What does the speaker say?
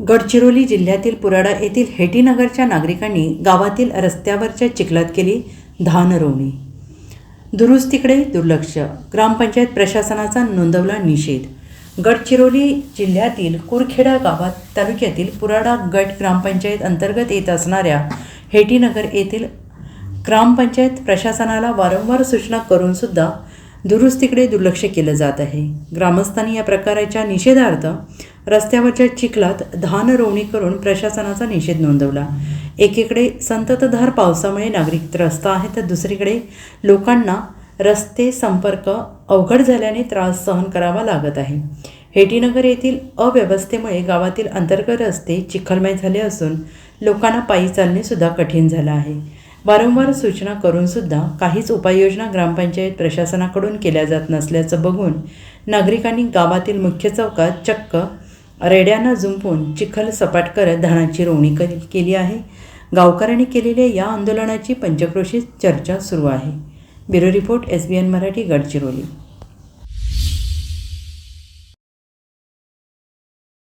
गडचिरोली जिल्ह्यातील पुराडा येथील हेटीनगरच्या नागरिकांनी गावातील रस्त्यावरच्या चिखलात केली धानरोवणी. दुरुस्तीकडे दुर्लक्ष. ग्रामपंचायत प्रशासनाचा नोंदवला निषेध. गडचिरोली जिल्ह्यातील कुरखेडा गावात तालुक्यातील पुराडा गट ग्रामपंचायत अंतर्गत येत असणाऱ्या हेटीनगर येथील ग्रामपंचायत प्रशासनाला वारंवार सूचना करूनसुद्धा दुरुस्तीकडे दुर्लक्ष केलं जात आहे. ग्रामस्थांनी या प्रकाराच्या निषेधार्थ रस्त्यावरच्या चिखलात धान रोवणी करून प्रशासनाचा निषेध नोंदवला. एकीकडे संततधार पावसामुळे नागरिक त्रस्त आहेत तर दुसरीकडे लोकांना रस्ते संपर्क अवघड झाल्याने त्रास सहन करावा लागत आहे. हेटीनगर येथील अव्यवस्थेमुळे गावातील अंतर्गत रस्ते चिखलमय झाले असून लोकांना पायी चालणेसुद्धा कठीण झालं आहे. वारंवार सूचना करूनसुद्धा काहीच उपाययोजना ग्रामपंचायत प्रशासनाकडून केल्या जात नसल्याचं बघून नागरिकांनी गावातील मुख्य चौकात चक्क रेड्यांना जुंपून चिखल सपाट करत धानाची रोवणी करी- केली आहे. गावकऱ्यांनी केलेल्या या आंदोलनाची पंचक्रोशीत चर्चा सुरू आहे. Bureau report S B N Marathi Gadchiroli.